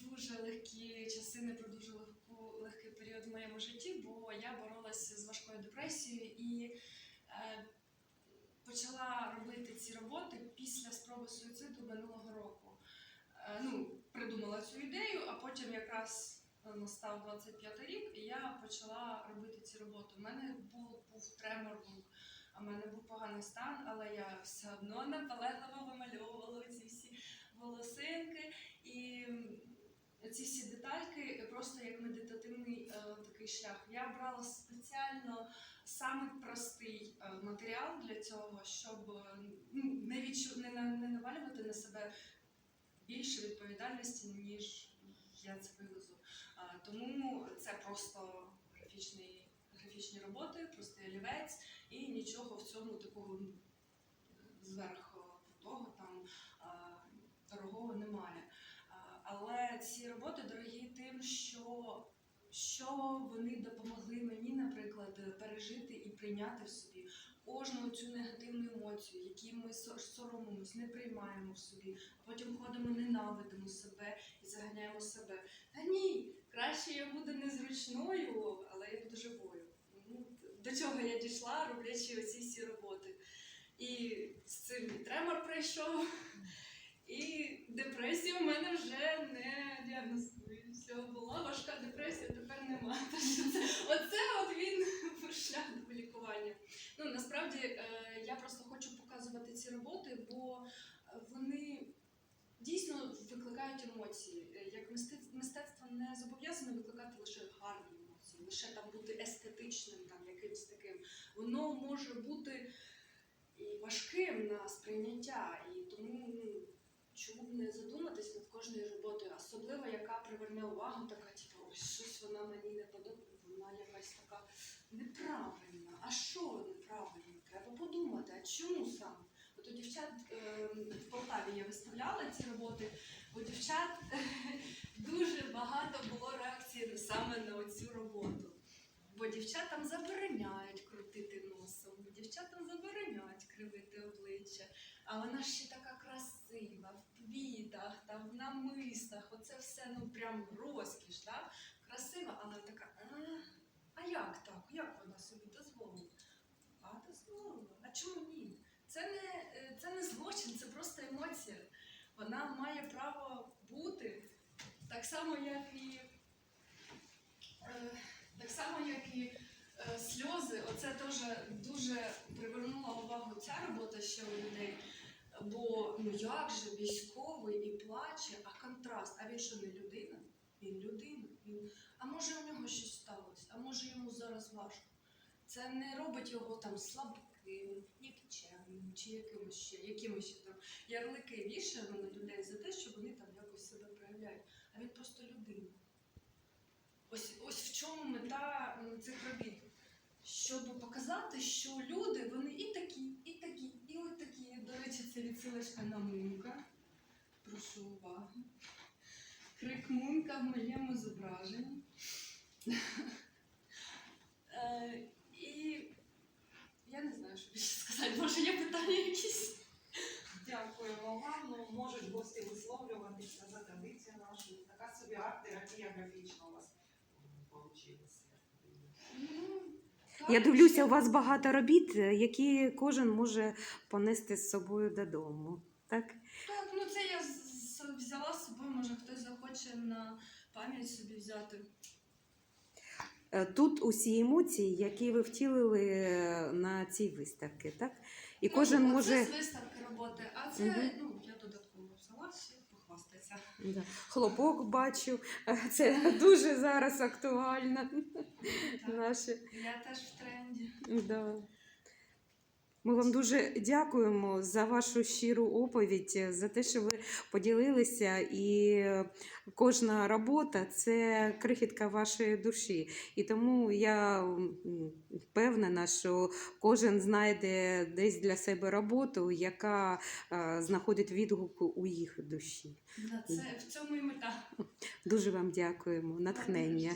дуже легкі часи, не про дуже легку, легкий період в моєму житті, бо я боролася з важкою депресією і е, почала робити ці роботи після спроби суїциду минулого року. Е, ну, придумала цю ідею, а потім якраз е, настав 25 рік, і я почала робити ці роботи. У мене був, був тремор рук, а в мене був поганий стан, але я все одно наполегливо вимальовувала ці всі м, ці всі детальки просто як медитативний е, такий шлях. Я брала спеціально самий простий е, матеріал для цього, щоб е, ну, не, відчу... не, на- не навалювати на себе більше відповідальності, ніж я це вивезу. А, тому це просто графічний, графічні роботи, простий олівець і нічого в цьому такого ну, зверху крутого там а, дорогого немає. Ці роботи дорогі тим, що, що вони допомогли мені, наприклад, пережити і прийняти в собі кожну цю негативну емоцію, які ми со- соромимось, не приймаємо в собі, а потім ходимо, ненавидимо себе і заганяємо себе. Та ні, краще я буду незручною, але я буду живою. Ну, До цього я дійшла, роблячи оці всі роботи. І з цим і тремор пройшов, і депресія у мене вже не діагностують. Все, була важка депресія, оце от він шлях до лікування. Ну насправді е, я просто хочу показувати ці роботи, бо вони дійсно викликають емоції. Е, Як мистецтво не зобов'язане викликати лише гарні емоції, лише там бути естетичним, там якимсь таким. Воно може бути і важким на сприйняття, і тому ну, чому б не задуматись над кожною приверне увагу, така типу, ось щось вона мені не подобається, вона якась така неправильна. А що неправильно? Треба подумати, а чому саме? От у дівчат е, в Полтаві я виставляла ці роботи. У дівчат дуже багато було реакцій саме на цю роботу. Бо дівчатам забороняють крутити носом, бо дівчатам забороняють кривити обличчя. А вона ще така красива, в квітах, там, в намистах. Оце все ну прям розкіш, так? Красива, але така. А, а як так? Як вона собі дозволила? А дозволила. А чому ні? Це не, е, це не злочин, це просто емоція. Вона має право бути так само, як і. Е, так само, як і е, сльози, оце теж дуже привернула увагу ця робота ще у людей. Бо ну як же військовий і плаче, а контраст, а він що не людина? Він людина. Він... А може у нього щось сталося, а може йому зараз важко. Це не робить його там слабким, нікчемним чи якимось ще, якимось там ярлики вішаємо на людей за те, що вони там якось себе проявляють. А він просто людина. Ось, ось в чому мета цих робіт. Щоб показати, що люди вони і такі, і такі, і от такі. До речі, це відсилочка на Мунка. Прошу уваги. Крик Мунка в моєму зображенні. Е, І я не знаю, що більше сказати. Може, є питання якісь? Дякуємо вам. Ну, можуть гості висловлюватися за традицію нашу. Така собі арт-терапія графічна у вас вийшла. Я дивлюся, у вас багато робіт, які кожен може понести з собою додому. Так? Так, ну це я з- взяла з собою, може хтось захоче на пам'ять собі взяти. Е, Тут усі емоції, які ви втілили е, на цій виставці, так? І кожен ну, може. Це з виставки роботи, а це Мгм. ну, я додатково взяла ще похвастатися. Да. Хлопок бачу, е, це дуже зараз актуально. Так. Наше. Я теж в тренді. Да. Ми вам дуже дякуємо за вашу щиру оповідь, за те, що ви поділилися, і кожна робота це крихітка вашої душі. І тому я впевнена, що кожен знайде десь для себе роботу, яка е, знаходить відгук у їх душі. Це в цьому і мета. Дуже вам дякуємо, натхнення.